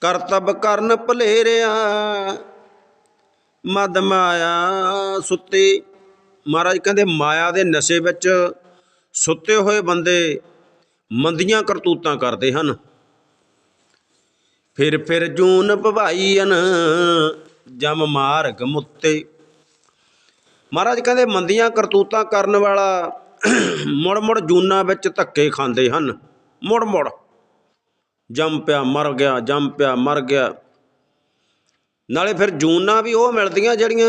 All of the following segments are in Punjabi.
ਕਰਤਬ ਕਰਨ ਭਲੇਰਿਆ। ਮਦ ਮਾਇਆ ਸੁੱਤੇ। ਮਹਾਰਾਜ ਕਹਿੰਦੇ, ਮਾਇਆ ਦੇ ਨਸ਼ੇ ਵਿੱਚ ਸੁੱਤੇ ਹੋਏ ਬੰਦੇ ਮੰਦੀਆਂ ਕਰਤੂਤਾਂ ਕਰਦੇ ਹਨ। ਫਿਰ ਫਿਰ ਜੂਨ ਭਵਾਈਨ ਜਮ ਮਾਰਗ ਮੁੱਤੇ। ਮਹਾਰਾਜ ਕਹਿੰਦੇ, ਮੰਦੀਆਂ ਕਰਤੂਤਾਂ ਕਰਨ ਵਾਲਾ ਮੁੜ ਮੁੜ ਜੂਨਾਂ ਵਿੱਚ ਧੱਕੇ ਖਾਂਦੇ ਹਨ। ਮੁੜ ਮੁੜ। ਜੰਮ ਪਿਆ, ਮਰ ਗਿਆ, ਜੰਮ ਪਿਆ, ਮਰ ਗਿਆ। ਨਾਲੇ ਫਿਰ ਜੂਨਾਂ ਵੀ ਉਹ ਮਿਲਦੀਆਂ ਜਿਹੜੀਆਂ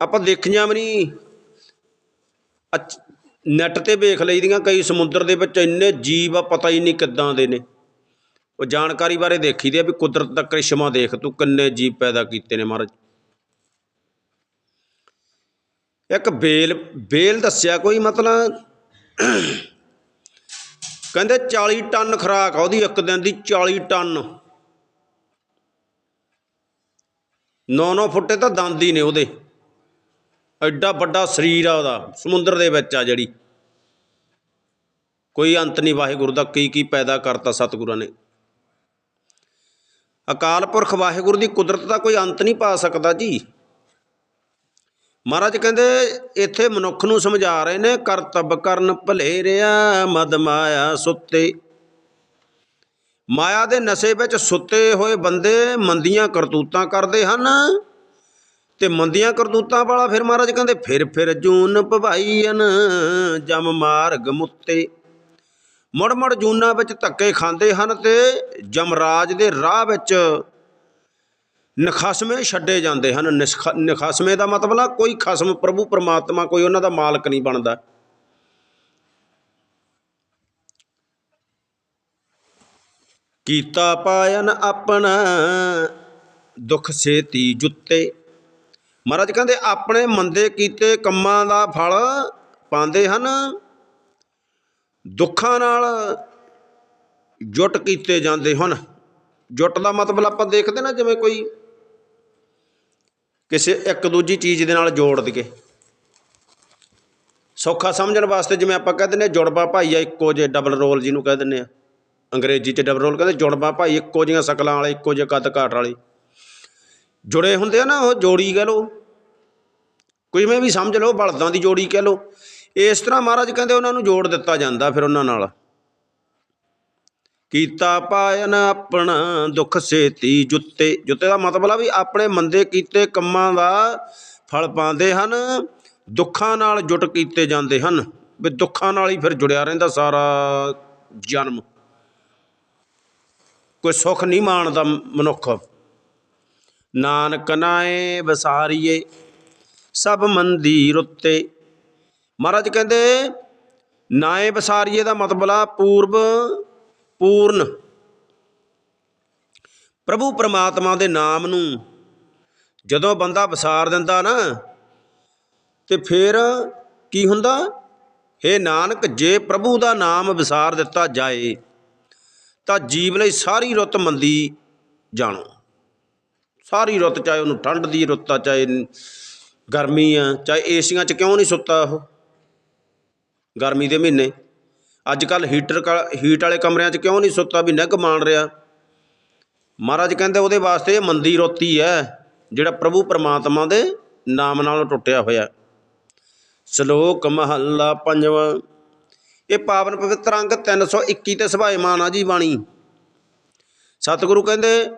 ਆਪਾਂ ਦੇਖੀਆਂ ਵੀ ਨਹੀਂ। ਨੈਟ ਤੇ ਵੇਖ ਲਈਦੀਆਂ ਕਈ ਸਮੁੰਦਰ ਦੇ ਵਿੱਚ, ਇੰਨੇ ਜੀਵ ਆ, ਪਤਾ ਹੀ ਨਹੀਂ ਕਿੱਦਾਂ ਦੇ ਨੇ। ਉਹ ਜਾਣਕਾਰੀ ਬਾਰੇ ਦੇਖੀਦੀ ਆ ਵੀ ਕੁਦਰਤ ਦਾ ਕ੍ਰਿਸ਼ਮਾ ਦੇਖ, ਤੂੰ ਕਿੰਨੇ ਜੀਵ ਪੈਦਾ ਕੀਤੇ ਨੇ ਮਹਾਰਾਜ। ਇੱਕ ਬੇਲ ਬੇਲ ਦੱਸਿਆ ਕੋਈ ਮਤਲਬ ਕਹਿੰਦੇ 40 ਟਨ ਖਰਾਕ ਆ, ਉਹਦੀ ਇੱਕ ਦਿਨ ਦੀ 40 ਟਨ। 9-9 ਫੁੱਟੇ ਤਾਂ ਦੰਦ ਹੀ ਨੇ ਉਹਦੇ। ਐਡਾ ਵੱਡਾ ਸਰੀਰ ਆ ਉਹਦਾ, ਸਮੁੰਦਰ ਦੇ ਵਿੱਚ ਆ ਜਿਹੜੀ। ਕੋਈ ਅੰਤ ਨਹੀਂ ਵਾਹਿਗੁਰੂ ਦਾ, ਕੀ ਕੀ ਪੈਦਾ ਕਰਤਾ ਸਤਿਗੁਰਾਂ ਨੇ। ਅਕਾਲ ਪੁਰਖ ਵਾਹਿਗੁਰੂ ਦੀ ਕੁਦਰਤ ਦਾ ਕੋਈ ਅੰਤ ਨਹੀਂ ਪਾ ਸਕਦਾ ਜੀ। ਮਹਾਰਾਜ ਕਹਿੰਦੇ, ਇੱਥੇ ਮਨੁੱਖ ਨੂੰ ਸਮਝਾ ਰਹੇ ਨੇ ਕਰਤਬ ਕਰਨ ਭਲੇਰਿਆ ਮਦ ਮਾਇਆ ਸੁੱਤੇ। ਮਾਇਆ ਦੇ ਨਸ਼ੇ ਵਿੱਚ ਸੁੱਤੇ ਹੋਏ ਬੰਦੇ ਮੰਦੀਆਂ ਕਰਤੂਤਾਂ ਕਰਦੇ ਹਨ। ਤੇ ਮੰਦੀਆਂ ਕਰਤੂਤਾਂ ਵਾਲਾ ਫਿਰ ਮਹਾਰਾਜ ਕਹਿੰਦੇ, ਫਿਰ ਫਿਰ ਜੂਨ ਭਵਾਈਨ ਜਮ ਮਾਰਗ ਮੁੱਤੇ। ਮੁੜ ਮੁੜ ਜੂਨਾਂ ਵਿੱਚ ਧੱਕੇ ਖਾਂਦੇ ਹਨ ਤੇ ਜਮਰਾਜ ਦੇ ਰਾਹ ਵਿੱਚ ਨਖਸਮੇ ਛੱਡੇ ਜਾਂਦੇ ਹਨ। ਨਿਸਖ- ਨਖਸਮੇ ਦਾ ਮਤਲਬ ਆ ਕੋਈ ਖਸਮ ਪ੍ਰਭੂ ਪਰਮਾਤਮਾ ਕੋਈ ਉਹਨਾਂ ਦਾ ਮਾਲਕ ਨਹੀਂ ਬਣਦਾ। ਕੀਤਾ ਪਾਇਨ ਆਪਣਾ, ਦੁੱਖ ਸੇਤੀ ਜੁੱਤੇ। ਮਹਾਰਾਜ ਕਹਿੰਦੇ ਆਪਣੇ ਮੰਦੇ ਕੀਤੇ ਕੰਮਾਂ ਦਾ ਫਲ ਪਾਉਂਦੇ ਹਨ। ਦੁੱਖਾਂ ਨਾਲ ਜੁਟ ਕੀਤੇ ਜਾਂਦੇ ਹਨ। ਜੁੱਟ ਦਾ ਮਤਲਬ ਆਪਾਂ ਦੇਖਦੇ ਨਾ, ਜਿਵੇਂ ਕੋਈ ਕਿਸੇ ਇੱਕ ਦੂਜੀ ਚੀਜ਼ ਦੇ ਨਾਲ ਜੋੜ ਦਈਏ। ਸੌਖਾ ਸਮਝਣ ਵਾਸਤੇ ਜਿਵੇਂ ਆਪਾਂ ਕਹਿ ਦਿੰਦੇ ਹਾਂ, ਜੁੜਵਾ ਭਾਈ ਆ, ਇੱਕੋ ਜਿਹੇ ਡਬਲ ਰੋਲ ਜਿਹਨੂੰ ਕਹਿ ਦਿੰਦੇ ਆ ਅੰਗਰੇਜ਼ੀ 'ਚ ਡਬਲ ਰੋਲ ਕਹਿੰਦੇ, ਜੁੜਵਾ ਭਾਈ ਇੱਕੋ ਜਿਹੀਆਂ ਸ਼ਕਲਾਂ ਵਾਲੇ, ਇੱਕੋ ਜਿਹੇ ਕੱਦ ਕਾਠ ਵਾਲੇ। ਜੁੜੇ ਹੁੰਦੇ ਆ ਨਾ, ਉਹ ਜੋੜੀ ਕਹਿ ਲਓ। ਕੋਈ ਮੈਂ ਵੀ ਸਮਝ ਲਓ, ਬਲਦਾਂ ਦੀ ਜੋੜੀ ਕਹਿ ਲਓ। ਇਸ ਤਰ੍ਹਾਂ ਮਹਾਰਾਜ ਕਹਿੰਦੇ ਉਹਨਾਂ ਨੂੰ ਜੋੜ ਦਿੱਤਾ ਜਾਂਦਾ ਫਿਰ ਉਹਨਾਂ ਨਾਲ। ਕੀਤਾ ਪਾਇਨ ਆਪਣਾ ਦੁੱਖ ਸੇਤੀ ਜੁੱਤੇ। ਜੁੱਤੇ ਦਾ ਮਤਲਬ ਆ ਵੀ ਆਪਣੇ ਮੰਦੇ ਕੀਤੇ ਕੰਮਾਂ ਦਾ ਫਲ ਪਾਉਂਦੇ ਹਨ, ਦੁੱਖਾਂ ਨਾਲ ਜੁਟ ਕੀਤੇ ਜਾਂਦੇ ਹਨ। ਵੀ ਦੁੱਖਾਂ ਨਾਲ ਹੀ ਫਿਰ ਜੁੜਿਆ ਰਹਿੰਦਾ ਸਾਰਾ ਜਨਮ। ਕੋਈ ਸੁੱਖ ਨਹੀਂ ਮਾਣਦਾ ਮਨੁੱਖ। ਨਾਨਕ ਨਾਏ ਵਸਾਰੀਏ, ਸਭ ਮੰਦੀ ਰੁੱਤੇ ਮਹਾਰਾਜ ਕਹਿੰਦੇ, ਨਾਏ ਵਸਾਰੀਏ ਦਾ ਮਤਲਬ ਆ ਪੂਰਬ ਪੂਰਨ ਪ੍ਰਭੂ ਪਰਮਾਤਮਾ ਦੇ ਨਾਮ ਨੂੰ ਜਦੋਂ ਬੰਦਾ ਵਿਸਾਰ ਦਿੰਦਾ ਨਾ, ਤੇ ਫਿਰ ਕੀ ਹੁੰਦਾ? हे ਨਾਨਕ, ਜੇ ਪ੍ਰਭੂ ਦਾ ਨਾਮ ਵਿਸਾਰ ਦਿੱਤਾ ਜਾਏ, ਤਾਂ ਜੀਵ ਲਈ ਸਾਰੀ ਰੁੱਤ ਮੰਦੀ ਜਾਣੋ। ਸਾਰੀ ਰੁੱਤ ਚਾਹੇ ਉਹਨੂੰ ਠੰਡ ਦੀ ਰੁੱਤ ਆ, ਚਾਹੇ ਗਰਮੀ ਆ, ਚਾਹੇ ਏਸੀਆਂ 'ਚ ਕਿਉਂ ਨਹੀਂ ਸੁੱਤਾ ਉਹ? ਗਰਮੀ ਦੇ ਮਹੀਨੇ। ਅੱਜ ਕੱਲ ਹੀਟਰ ਹੀਟ ਵਾਲੇ ਕਮਰਿਆਂ 'ਚ ਕਿਉਂ ਨਹੀਂ ਸੁੱਤਾ ਵੀ ਨਿੱਘ ਮਾਣ ਰਿਹਾ? ਮਹਾਰਾਜ ਕਹਿੰਦੇ ਉਹਦੇ ਵਾਸਤੇ ਇਹ ਮੰਦੀ ਰੋਤੀ ਹੈ, ਜਿਹੜਾ ਪ੍ਰਭੂ ਪਰਮਾਤਮਾ ਦੇ ਨਾਮ ਨਾਲ ਟੁੱਟਿਆ ਹੋਇਆ ਸ਼ਲੋਕ ਮਹੱਲਾ ਪੰਜਵਾਂ। ਇਹ ਪਾਵਨ ਪਵਿੱਤਰ ਅੰਗ 321 ਤੇ ਸੁਭਾਏਮਾਨ ਆ ਜੀ ਬਾਣੀ। ਸਤਿਗੁਰੂ ਕਹਿੰਦੇ,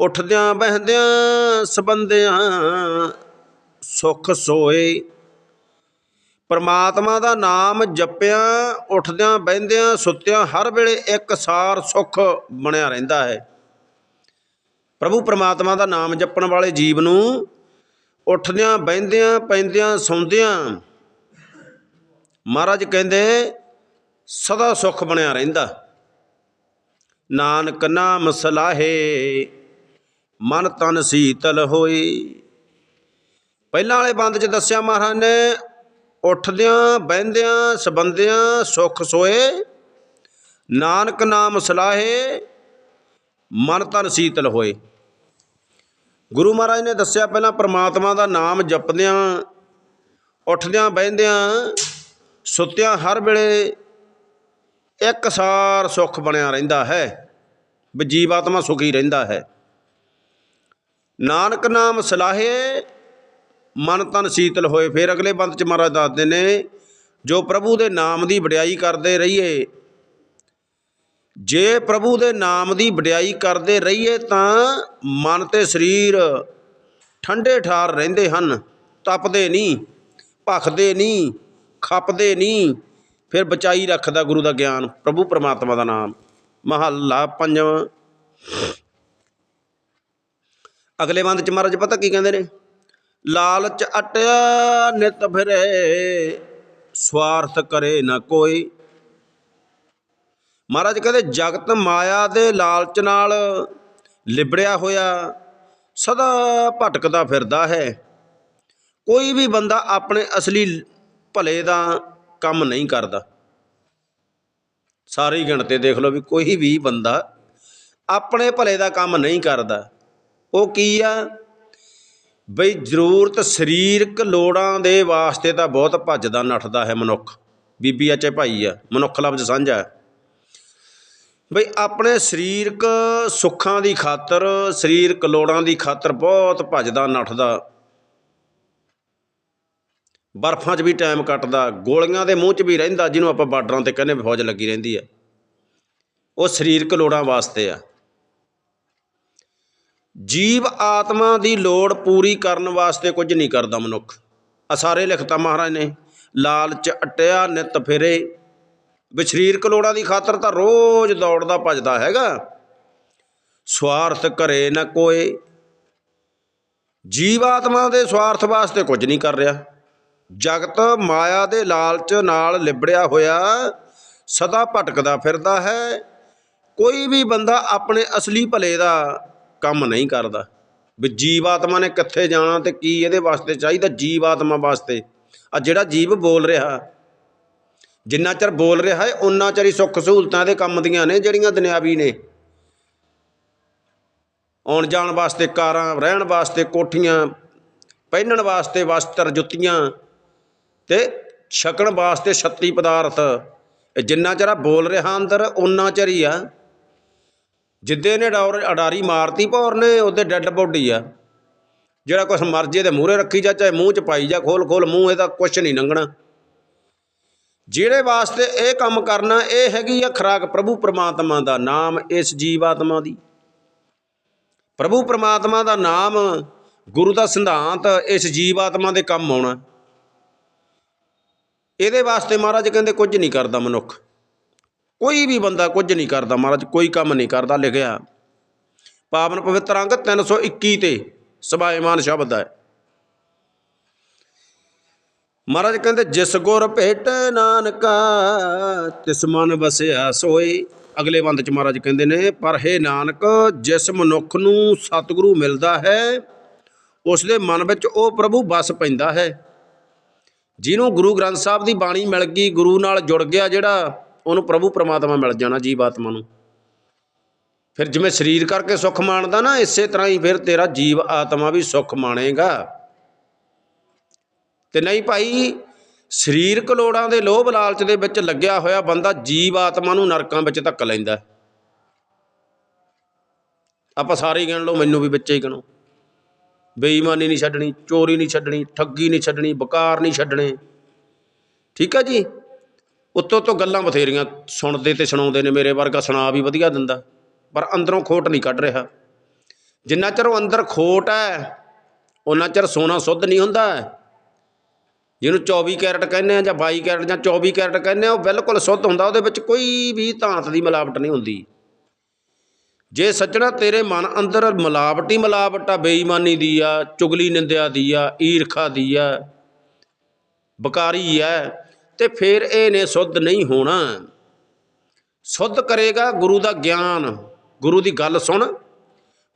ਉੱਠਦਿਆਂ, ਬਹਿੰਦਿਆਂ ਸਬੰਦਿਆਂ ਸੁਖ ਸੋਏ ਪਰਮਾਤਮਾ ਦਾ ਨਾਮ ਜਪਿਆ, ਉੱਠਦਿਆਂ, ਬਹਿੰਦਿਆਂ, ਸੁੱਤਿਆਂ, ਹਰ ਵੇਲੇ ਇੱਕ ਸਾਰ ਸੁਖ ਬਣਿਆ ਰਹਿੰਦਾ ਹੈ। ਪ੍ਰਭੂ ਪਰਮਾਤਮਾ ਦਾ ਨਾਮ ਜਪਣ ਵਾਲੇ ਜੀਵ ਨੂੰ ਉੱਠਦਿਆਂ, ਬਹਿੰਦਿਆਂ, ਪੈਂਦਿਆਂ, ਸੌਂਦਿਆਂ ਮਹਾਰਾਜ ਕਹਿੰਦੇ, ਸਦਾ ਸੁਖ ਬਣਿਆ ਰਹਿੰਦਾ। ਨਾਨਕ ਨਾਮ ਸਲਾਹੇ, ਮਨ ਤਨ ਸੀਤਲ ਹੋਈ ਪਹਿਲਾਂ ਵਾਲੇ ਬੰਦ 'ਚ ਦੱਸਿਆ ਮਹਾਰਾਜ ਨੇ ਉੱਠਦਿਆਂ, ਬਹਿੰਦਿਆਂ ਸਬੰਦਿਆਂ ਸੁਖ ਸੋਏ, ਨਾਨਕ ਨਾਮ ਸਲਾਹੇ, ਮਨ ਤਨ ਸੀਤਲ ਹੋਏ। ਗੁਰੂ ਮਹਾਰਾਜ ਨੇ ਦੱਸਿਆ, ਪਹਿਲਾਂ ਪ੍ਰਮਾਤਮਾ ਦਾ ਨਾਮ ਜਪਦਿਆਂ, ਉੱਠਦਿਆਂ, ਬਹਿੰਦਿਆਂ, ਸੁੱਤਿਆਂ, ਹਰ ਵੇਲੇ ਇੱਕ ਸਾਰ ਸੁੱਖ ਬਣਿਆ ਰਹਿੰਦਾ ਹੈ, ਵੀ ਜੀਵਾਤਮਾ ਸੁਖੀ ਰਹਿੰਦਾ ਹੈ। ਨਾਨਕ ਨਾਮ ਸਲਾਹੇ ਮਨ ਤਨ ਸੀਤਲ ਹੋਏ। ਫਿਰ ਅਗਲੇ ਬੰਦ ਚ ਮਹਾਰਾਜ ਦੱਸਦੇ ਨੇ, ਜੋ ਪ੍ਰਭੂ ਦੇ ਨਾਮ ਦੀ ਵਡਿਆਈ ਕਰਦੇ ਰਹੀਏ, ਜੇ ਪ੍ਰਭੂ ਦੇ ਨਾਮ ਦੀ ਵਡਿਆਈ ਕਰਦੇ ਰਹੀਏ ਤਾਂ ਮਨ ਤੇ ਸਰੀਰ ਠੰਡੇ ਠਾਰ ਰਹਿੰਦੇ ਹਨ, ਤਪਦੇ ਨਹੀਂ, ਭਖਦੇ ਨਹੀਂ, ਖਪਦੇ ਨਹੀਂ, ਫਿਰ ਬਚਾਈ ਰੱਖਦਾ ਗੁਰੂ ਦਾ ਗਿਆਨ। ਪ੍ਰਭੂ ਪਰਮਾਤਮਾ ਦਾ ਨਾਮ। ਮਹੱਲਾ ਪੰਜਵਾਂ। ਅਗਲੇ ਬੰਦ ਚ ਮਹਾਰਾਜ ਪਤਾ ਕੀ ਕਹਿੰਦੇ ਨੇ? ਲਾਲਚ ਅਟਿਆ ਨਿਤ ਫਿਰੇ, ਸਵਾਰਥ ਕਰੇ ਨਾ ਕੋਈ। ਮਹਾਰਾਜ ਕਹਿੰਦੇ, ਜਗਤ ਮਾਇਆ ਦੇ ਲਾਲਚ ਨਾਲ ਲਿਬੜਿਆ ਹੋਇਆ ਸਦਾ ਭਟਕਦਾ ਫਿਰਦਾ ਹੈ। ਕੋਈ ਵੀ ਬੰਦਾ ਆਪਣੇ ਅਸਲੀ ਭਲੇ ਦਾ ਕੰਮ ਨਹੀਂ ਕਰਦਾ। ਸਾਰੀ ਹੀ ਗਿਣਤੇ ਦੇਖ ਲਓ ਵੀ ਕੋਈ ਵੀ ਬੰਦਾ ਆਪਣੇ ਭਲੇ ਦਾ ਕੰਮ ਨਹੀਂ ਕਰਦਾ। ਉਹ ਕੀ ਆ? ਬਈ ਜ਼ਰੂਰਤ ਸਰੀਰਕ ਲੋੜਾਂ ਦੇ ਵਾਸਤੇ ਤਾਂ ਬਹੁਤ ਭੱਜਦਾ, ਨੱਠਦਾ ਹੈ ਮਨੁੱਖ। ਬੀਬੀ ਆ ਚਾਹੇ ਭਾਈ ਆ, ਮਨੁੱਖ ਲਫ਼ਜ਼ ਸਾਂਝਾ ਬਈ ਆਪਣੇ ਸਰੀਰਕ ਸੁੱਖਾਂ ਦੀ ਖਾਤਰ, ਸਰੀਰਕ ਲੋੜਾਂ ਦੀ ਖਾਤਰ ਬਹੁਤ ਭੱਜਦਾ, ਨੱਠਦਾ। ਬਰਫਾਂ 'ਚ ਵੀ ਟਾਈਮ ਕੱਟਦਾ, ਗੋਲੀਆਂ ਦੇ ਮੂੰਹ 'ਚ ਵੀ ਰਹਿੰਦਾ, ਜਿਹਨੂੰ ਆਪਾਂ ਬਾਰਡਰਾਂ ਤੇ ਕਹਿੰਦੇ ਫੌਜ ਲੱਗੀ ਰਹਿੰਦੀ ਆ। ਉਹ ਸਰੀਰਕ ਲੋੜਾਂ ਵਾਸਤੇ ਆ। ਜੀਵ ਆਤਮਾ ਦੀ ਲੋੜ ਪੂਰੀ ਕਰਨ ਵਾਸਤੇ ਕੁਝ ਨਹੀਂ ਕਰਦਾ ਮਨੁੱਖ। ਆ ਸਾਰੇ ਲਿਖਤਾ ਮਹਾਰਾਜ ਨੇ, ਲਾਲਚ ਅਟਿਆ ਨਿਤ ਫਿਰੇ। ਵੀ ਲੋੜਾਂ ਦੀ ਖਾਤਰ ਤਾਂ ਰੋਜ਼ ਦੌੜਦਾ ਭੱਜਦਾ ਹੈਗਾ। ਸਵਾਰਥ ਕਰੇ ਨਾ ਕੋਏ। ਜੀਵ ਆਤਮਾ ਦੇ ਸਵਾਰਥ ਵਾਸਤੇ ਕੁਝ ਨਹੀਂ ਕਰ ਰਿਹਾ। ਜਗਤ ਮਾਇਆ ਦੇ ਲਾਲਚ ਨਾਲ ਲਿਬੜਿਆ ਹੋਇਆ ਸਦਾ ਭਟਕਦਾ ਫਿਰਦਾ ਹੈ। ਕੋਈ ਵੀ ਬੰਦਾ ਆਪਣੇ ਅਸਲੀ ਭਲੇ ਦਾ ਕੰਮ ਨਹੀਂ ਕਰਦਾ। ਵੀ ਜੀਵ ਆਤਮਾ ਨੇ ਕਿੱਥੇ ਜਾਣਾ ਤੇ ਕੀ ਇਹਦੇ ਵਾਸਤੇ ਚਾਹੀਦਾ? ਜੀਵ ਆਤਮਾ ਵਾਸਤੇ। ਆ ਜਿਹੜਾ ਜੀਵ ਬੋਲ ਰਿਹਾ, ਜਿੰਨਾ ਚਿਰ ਬੋਲ ਰਿਹਾ ਹੈ ਉਨਾ ਚਿਰ ਹੀ ਸੁੱਖ ਸਹੂਲਤਾਂ ਦੇ ਕੰਮ ਦੀਆਂ ਨੇ, ਜਿਹੜੀਆਂ ਦੁਨਿਆਵੀ ਨੇ। ਆਉਣ ਜਾਣ ਵਾਸਤੇ ਕਾਰਾਂ, ਰਹਿਣ ਵਾਸਤੇ ਕੋਠੀਆਂ, ਪਹਿਨਣ ਵਾਸਤੇ ਵਸਤਰ, ਜੁੱਤੀਆਂ ਤੇ ਛਕਣ ਵਾਸਤੇ ਛੱਤੀ ਪਦਾਰਥ। ਇਹ ਜਿੰਨਾ ਚਿਰ ਬੋਲ ਰਿਹਾ ਅੰਦਰ ਉਨਾ ਚਿਰ ਹੀ ਆ ਜਿੱਦੇ ਨੇ ਡੌਰ ਅਡਾਰੀ ਮਾਰਤੀ ਭੌਰ ਨੇ ਉਹਦੇ ਡੈੱਡ ਬੋਡੀ ਆ। ਜਿਹੜਾ ਕੁਛ ਮਰਜੇ ਦੇ ਮੂਹਰੇ ਰੱਖੀ ਜਾ, ਚਾਹੇ ਮੂੰਹ ਚ ਪਾਈ ਜਾ, ਖੋਲ ਖੋਲ ਮੂੰਹ, ਇਹਦਾ ਕੁਛ ਨਹੀਂ ਲੰਘਣਾ। ਜਿਹੜੇ ਵਾਸਤੇ ਇਹ ਕੰਮ ਕਰਨਾ, ਇਹ ਹੈਗੀ ਆ ਖਰਾਕ ਪ੍ਰਭੂ ਪ੍ਰਮਾਤਮਾ ਦਾ ਨਾਮ, ਇਸ ਜੀਵ ਆਤਮਾ ਦੀ। ਪ੍ਰਭੂ ਪ੍ਰਮਾਤਮਾ ਦਾ ਨਾਮ, ਗੁਰੂ ਦਾ ਸਿਧਾਂਤ, ਇਸ ਜੀਵ ਆਤਮਾ ਦੇ ਕੰਮ ਆਉਣਾ। ਇਹਦੇ ਵਾਸਤੇ ਮਹਾਰਾਜ ਕਹਿੰਦੇ ਕੁਝ ਨਹੀਂ ਕਰਦਾ ਮਨੁੱਖ। ਕੋਈ ਵੀ ਬੰਦਾ ਕੁਝ ਨਹੀਂ ਕਰਦਾ ਮਹਾਰਾਜ, ਕੋਈ ਕੰਮ ਨਹੀਂ ਕਰਦਾ ਲਿਖਿਆ। ਪਾਵਨ ਪਵਿੱਤਰ ਅੰਗ 321 ਤੇ ਸਭਾਇਮਾਨ ਸ਼ਬਦ ਹੈ। ਮਹਾਰਾਜ ਕਹਿੰਦੇ, ਜਿਸ ਗੁਰ ਭੇਟ ਨਾਨਕਾ, ਤਿਸ ਮਨ ਵਸਿਆ ਸੋਏ। ਅਗਲੇ ਬੰਦ ਚ ਮਹਾਰਾਜ ਕਹਿੰਦੇ ਨੇ, ਪਰ ਹੈ ਨਾਨਕ, ਜਿਸ ਮਨੁੱਖ ਨੂੰ ਸਤਿਗੁਰੂ ਮਿਲਦਾ ਹੈ ਉਸ ਦੇ ਮਨ ਵਿੱਚ ਉਹ ਪ੍ਰਭੂ ਵਸ ਪੈਂਦਾ ਹੈ। ਜਿਹਨੂੰ ਗੁਰੂ ਗ੍ਰੰਥ ਸਾਹਿਬ ਦੀ ਬਾਣੀ ਮਿਲ ਗਈ, ਗੁਰੂ ਨਾਲ ਜੁੜ ਗਿਆ ਜਿਹੜਾ ਉਹਨੂੰ ਪ੍ਰਭੂ ਪ੍ਰਮਾਤਮਾ ਮਿਲ ਜਾਣਾ ਜੀਵ ਆਤਮਾ ਨੂੰ। ਫਿਰ ਜਿਵੇਂ ਸਰੀਰ ਕਰਕੇ ਸੁੱਖ ਮਾਣਦਾ ਨਾ, ਇਸੇ ਤਰ੍ਹਾਂ ਹੀ ਫਿਰ ਤੇਰਾ ਜੀਵ ਆਤਮਾ ਵੀ ਸੁੱਖ ਮਾਣੇਗਾ। ਤੇ ਨਹੀਂ ਭਾਈ, ਸਰੀਰਕ ਲੋੜਾਂ ਦੇ ਲੋਭ ਲਾਲਚ ਦੇ ਵਿੱਚ ਲੱਗਿਆ ਹੋਇਆ ਬੰਦਾ ਜੀਵ ਆਤਮਾ ਨੂੰ ਨਰਕਾਂ ਵਿੱਚ ਧੱਕ ਲੈਂਦਾ। ਆਪਾਂ ਸਾਰੇ ਹੀ ਗਿਣ ਲਓ, ਮੈਨੂੰ ਵੀ ਵਿੱਚੇ ਹੀ ਗਿਣੋ। ਬੇਈਮਾਨੀ ਨਹੀਂ ਛੱਡਣੀ, ਚੋਰੀ ਨਹੀਂ ਛੱਡਣੀ, ਠੱਗੀ ਨਹੀਂ ਛੱਡਣੀ, ਬਕਾਰ ਨਹੀਂ ਛੱਡਣੇ। ਠੀਕ ਹੈ ਜੀ? ਉੱਤੋਂ ਤੋਂ ਗੱਲਾਂ ਬਥੇਰੀਆਂ ਸੁਣਦੇ ਤੇ ਸੁਣਾਉਂਦੇ ਨੇ, ਮੇਰੇ ਵਰਗਾ ਸੁਣਾ ਵੀ ਵਧੀਆ ਦਿੰਦਾ, ਪਰ ਅੰਦਰੋਂ ਖੋਟ ਨਹੀਂ ਕੱਢ ਰਿਹਾ। ਜਿੰਨਾ ਚਿਰ ਉਹ ਅੰਦਰ ਖੋਟ ਹੈ ਉਹਨਾਂ ਚਿਰ ਸੋਨਾ ਸੁੱਧ ਨਹੀਂ ਹੁੰਦਾ ਜਿਹਨੂੰ 24 ਕੈਰਟ ਕਹਿੰਦੇ ਆ ਜਾਂ 22 ਕੈਰਟ ਜਾਂ 24 ਕੈਰਟ ਕਹਿੰਦੇ ਆ, ਉਹ ਬਿਲਕੁਲ ਸੁੱਧ ਹੁੰਦਾ, ਉਹਦੇ ਵਿੱਚ ਕੋਈ ਵੀ ਧਾਤ ਦੀ ਮਿਲਾਵਟ ਨਹੀਂ ਹੁੰਦੀ। ਜੇ ਸੱਜਣਾ, ਤੇਰੇ ਮਨ ਅੰਦਰ ਮਿਲਾਵਟੀ ਮਿਲਾਵਟ ਆ, ਬੇਈਮਾਨੀ ਦੀ ਆ, ਚੁਗਲੀ ਨਿੰਦਿਆ ਦੀ ਆ, ਈਰਖਾ ਦੀ ਆ, ਬਕਾਰੀ ਹੈ। ਤੇ ਫਿਰ ਇਹ ਨੇ ਸੁੱਧ ਨਹੀਂ ਹੋਣਾ। ਸੁੱਧ ਕਰੇਗਾ ਗੁਰੂ ਦਾ ਗਿਆਨ। ਗੁਰੂ ਦੀ ਗੱਲ ਸੁਣ।